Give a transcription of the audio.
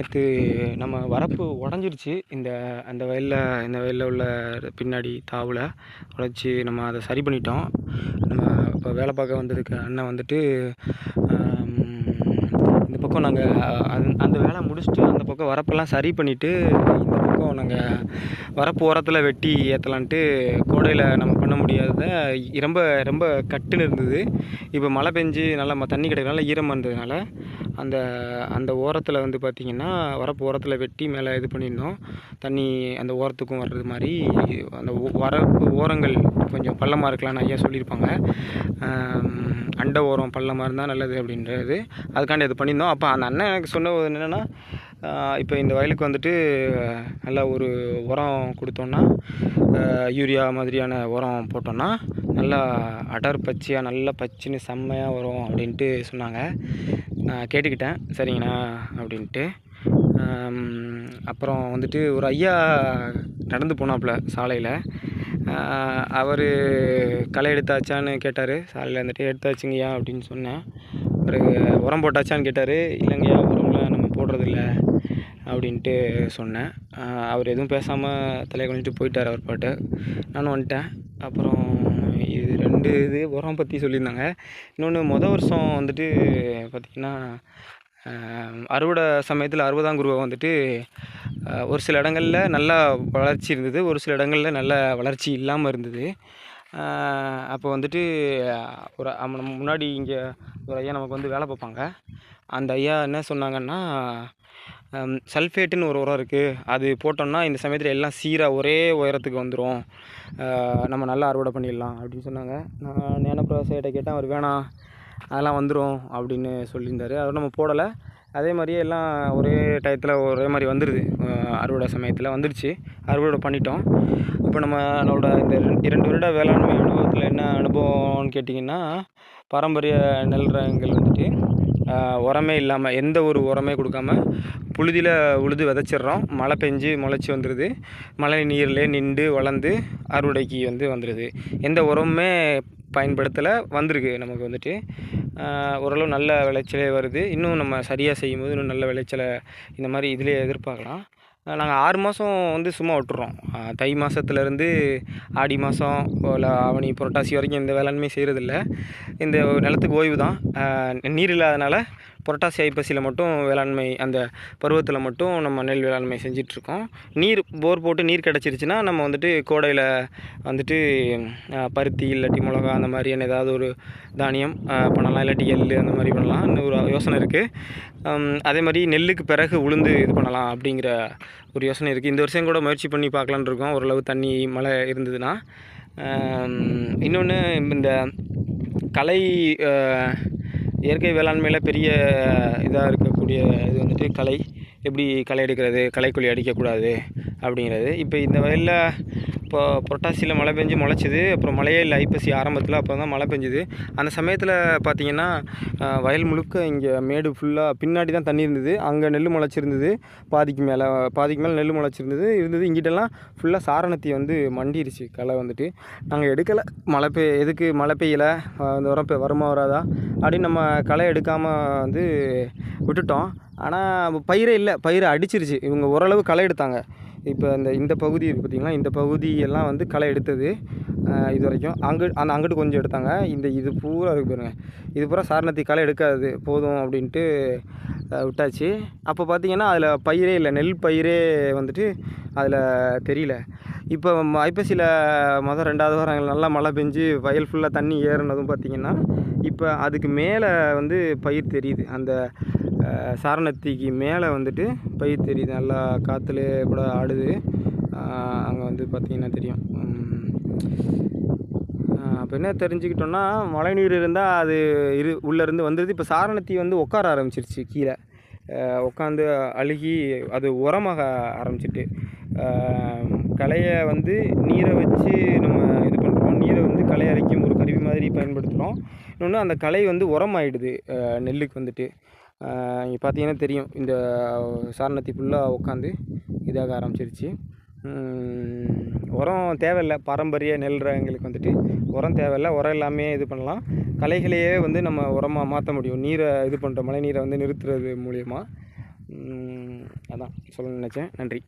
நேற்று நம்ம வரப்பு உடஞ்சிருச்சு. இந்த அந்த வயலில் இந்த வயலில் உள்ள பின்னாடி தாவில் உடச்சி நம்ம அதை சரி பண்ணிட்டோம். நம்ம இப்போ வேலை பார்க்க வந்திருக்க அண்ணன் வந்துட்டு பக்கம் நாங்கள் அந்த வேலை முடிச்சுட்டு அந்த பக்கம் வரப்பெல்லாம் சரி பண்ணிவிட்டு இந்த பக்கம் நாங்கள் வரப்பு ஓரத்தில் வெட்டி ஏற்றலான்ட்டு கோடையில் நம்ம பண்ண முடியாத ரொம்ப ரொம்ப கட்டுன்னு இருந்தது. இப்போ மழை பெஞ்சு நல்லா ம- தண்ணி கிடைக்கிறனால ஈரமாக இருந்ததுனால அந்த அந்த ஓரத்தில் வந்து பார்த்திங்கன்னா வரப்பு ஓரத்தில் வெட்டி மேலே இது பண்ணியிருந்தோம் தண்ணி அந்த ஓரத்துக்கும் வர்றது மாதிரி அந்த வரப்பு ஓரங்கள் கொஞ்சம் பள்ளமாக இருக்கலாம்னு ஐயா சொல்லியிருப்பாங்க. அண்டை ஓரம் பள்ளமாக இருந்தால் நல்லது அப்படின்றது. அதுக்காண்டி அது பண்ணியிருந்தோம். அப்போ அந்த அண்ணன் எனக்கு சொன்ன என்னென்னா இப்போ இந்த வயலுக்கு வந்துட்டு நல்லா ஒரு உரம் கொடுத்தோன்னா யூரியா மாதிரியான உரம் போட்டோன்னா நல்லா அடர் பச்சையாக நல்லா பச்சுன்னு செம்மையாக வரும் அப்படின்ட்டு சொன்னாங்க. நான் கேட்டுக்கிட்டேன். சரிங்கண்ணா அப்படின்ட்டு. அப்புறம் வந்துட்டு ஒரு ஐயா நடந்து போனாப்புல சாலையில். அவர் களை எடுத்தாச்சான்னு கேட்டார். சாலையில் இருந்துட்டு எடுத்தாச்சுங்கய்யா அப்படின்னு சொன்னேன். ஒரு உரம் போட்டாச்சான்னு கேட்டார். இல்லைங்கய்யா உரம்லாம் நம்ம போடுறதில்ல அப்படின்ட்டு சொன்னேன். அவர் எதுவும் பேசாமல் தலையை குனிஞ்சிட்டு போயிட்டார் அவர் பாட்டு. நானும் வந்துட்டேன். அப்புறம் இது ரெண்டு இது உரம் பற்றி சொல்லியிருந்தாங்க. இன்னொன்று மொதல் வருஷம் வந்துட்டு பார்த்திங்கன்னா அறுவடை சமயத்தில் அறுபதாம் குருவை வந்துட்டு ஒரு சில இடங்களில் நல்லா வளர்ச்சி இருந்தது ஒரு சில இடங்களில் நல்ல வளர்ச்சி இல்லாமல் இருந்தது. அப்போ வந்துட்டு ஒரு நம்ம முன்னாடி இங்கே ஒரு ஐயா நமக்கு வந்து வேலை பார்ப்பாங்க. அந்த ஐயா என்ன சொன்னாங்கன்னா சல்ஃபேட்டுன்னு ஒரு உரம் இருக்குது அது போட்டோம்னா இந்த சமயத்தில் எல்லாம் சீராக ஒரே உயரத்துக்கு வந்துடும் நம்ம நல்லா அறுவடை பண்ணிடலாம் அப்படின்னு சொன்னாங்க. நான் ஞானப்பிரவாசிகிட்ட கேட்டேன் அவர் வேணாம். அதெல்லாம் வந்துடும் அப்படின்னு சொல்லியிருந்தாரு. அதோட நம்ம போடலை. அதே மாதிரியே எல்லாம் ஒரே டயத்தில் ஒரே மாதிரி வந்துடுது அறுவடை சமயத்தில் வந்துடுச்சு அறுவடை பண்ணிட்டோம். இப்போ நம்ம நம்மளோட இந்த இரண்டு வருட வேளாண்மை அனுபவத்தில் என்ன அனுபவம்னு கேட்டிங்கன்னா பாரம்பரிய நெல் ரகங்கள் வந்துட்டு உரமே இல்லாமல் எந்த ஒரு உரமே கொடுக்காம புழுதியில் உழுது விதைச்சிட்றோம். மழை பெஞ்சு முளைச்சி வந்துடுது மழை நீரில் நின்று வளர்ந்து அறுவடைக்கு வந்து வந்துடுது எந்த உரமுமே பயன்படுத்தலை வந்திருக்கு நமக்கு வந்துட்டு. ஓரளவு நல்ல விளைச்சலே வருது. இன்னும் நம்ம சரியாக செய்யும்போது இன்னும் நல்ல விளைச்சலை இந்த மாதிரி இதிலே எதிர்பார்க்கலாம். நாங்கள் ஆறு மாதம் வந்து சும்மா விட்டுறோம். தை மாதத்துலேருந்து ஆடி மாதம் இல்லை ஆவணி புரட்டாசி வரைக்கும் இந்த வேளாண்மை செய்கிறதில்ல இந்த நிலத்துக்கு ஓய்வு தான் நீர் இல்லாதனால புரட்டாசி ஐப்பசியில் மட்டும் வேளாண்மை அந்த பருவத்தில் மட்டும் நம்ம நெல் வேளாண்மை செஞ்சிட்ருக்கோம். நீர் போர் போட்டு நீர் கிடச்சிருச்சுன்னா நம்ம வந்துட்டு கோடையில் வந்துட்டு பருத்தி இல்லாட்டி மிளகா அந்த மாதிரியான ஏதாவது ஒரு தானியம் பண்ணலாம். இல்லாட்டி எள் அந்த மாதிரி பண்ணலாம். ஒரு யோசனை இருக்குது அதே மாதிரி நெல்லுக்கு பிறகு உளுந்து இது பண்ணலாம் அப்படிங்கிற ஒரு யோசனை இருக்குது இந்த வருஷம் கூட முயற்சி பண்ணி பார்க்கலான் இருக்கோம். ஓரளவு தண்ணி மழை இருந்ததுன்னா. இன்னொன்று இந்த கலை இயற்கை வேளாண்மையில் பெரிய இதாக இருக்கக்கூடிய இது வந்துட்டு களை எப்படி களை எடுக்கிறது? களைக்கொல்லி அடிக்கக்கூடாது அப்படிங்கிறது. இப்போ இந்த வயலில் இப்போ புரட்டாசியில் மழை பெஞ்சு முளைச்சிது. அப்புறம் மழையே இல்லை ஐப்பசி ஆரம்பத்தில் அப்போ தான் மழை பெஞ்சுது. அந்த சமயத்தில் பார்த்தீங்கன்னா வயல் முழுக்க இங்கே மேடு ஃபுல்லாக பின்னாடி தான் தண்ணி இருந்தது. அங்கே நெல் முளைச்சிருந்தது. பாதிக்கு மேலே பாதிக்கு மேலே நெல் முளைச்சிருந்தது. இருந்தது. இங்கிட்டெல்லாம் ஃபுல்லாக சாரணத்தி வந்து மண்டிருச்சு களை வந்துட்டு. நாங்கள் எடுக்கலை. மழை பெய் எதுக்கு மழை பெய்யலை? இந்த உரம் வருமா வராதா? அப்படின்னு நம்ம களை எடுக்காமல் வந்து விட்டுட்டோம். ஆனால் பயிரே இல்லை. பயிரை அடிச்சிருச்சு. இவங்க ஓரளவு களை எடுத்தாங்க. இப்போ இந்த இந்த பகுதி இருக்குது பார்த்திங்கன்னா இந்த பகுதியெல்லாம் வந்து களை எடுத்தது இது வரைக்கும். அங்கு அந்த அங்கிட்டு கொஞ்சம் எடுத்தாங்க. இந்த இது பூரா இருக்குது பாருங்கள் இது பூரா சாரணத்தி களை எடுக்காது. போதும் அப்படின்ட்டு விட்டாச்சு. அப்போ பார்த்தீங்கன்னா அதில் பயிரே இல்லை. நெல் பயிரே வந்துட்டு அதில் தெரியல. இப்போ ஐப்பசியில் மொதல் ரெண்டாவது வாரம் நல்லா மழை பெஞ்சு வயல் ஃபுல்லாக தண்ணி ஏறினதும் பார்த்தீங்கன்னா இப்போ அதுக்கு மேலே வந்து பயிர் தெரியுது. அந்த சாரணத்திக்கு மேலே வந்துட்டு பயிர் தெரியுது. நல்லா காற்றுல கூட ஆடுது. அங்கே வந்து பார்த்திங்கன்னா தெரியும். அப்போ என்ன தெரிஞ்சுக்கிட்டோன்னா மழை நீர் இருந்தால் அது இரு உள்ளேருந்து வந்துடுது இப்போ சாரணத்தி வந்து உட்கார ஆரம்பிச்சிருச்சு கீழே. உட்காந்து அழுகி அது உரமாக ஆரம்பிச்சிட்டு. களையை வந்து நீரை வச்சு நம்ம இது பண்ணுறோம் நீரை வந்து களை அரைக்கும் ஒரு கருவி மாதிரி பயன்படுத்துகிறோம் இன்னொன்று அந்த களை வந்து உரமாயிடுது ஆகிடுது நெல்லுக்கு வந்துட்டு. இங்கே பார்த்தீங்கன்னா தெரியும். இந்த சாரணத்தி ஃபுல்லாக உட்காந்து இதாக ஆரம்பிச்சிருச்சு. உரம் தேவையில்லை. பாரம்பரிய நெல் ரகங்களுக்கு வந்துட்டு உரம் தேவையில்லை. உரம் எல்லாமே இது பண்ணலாம். களைகளையே வந்து நம்ம உரமாக மாற்ற முடியும். நீரை இது பண்ணுற மழை நீரை வந்து நிறுத்துறது மூலியமாக அதான் சொல்ல நினச்சேன். நன்றி.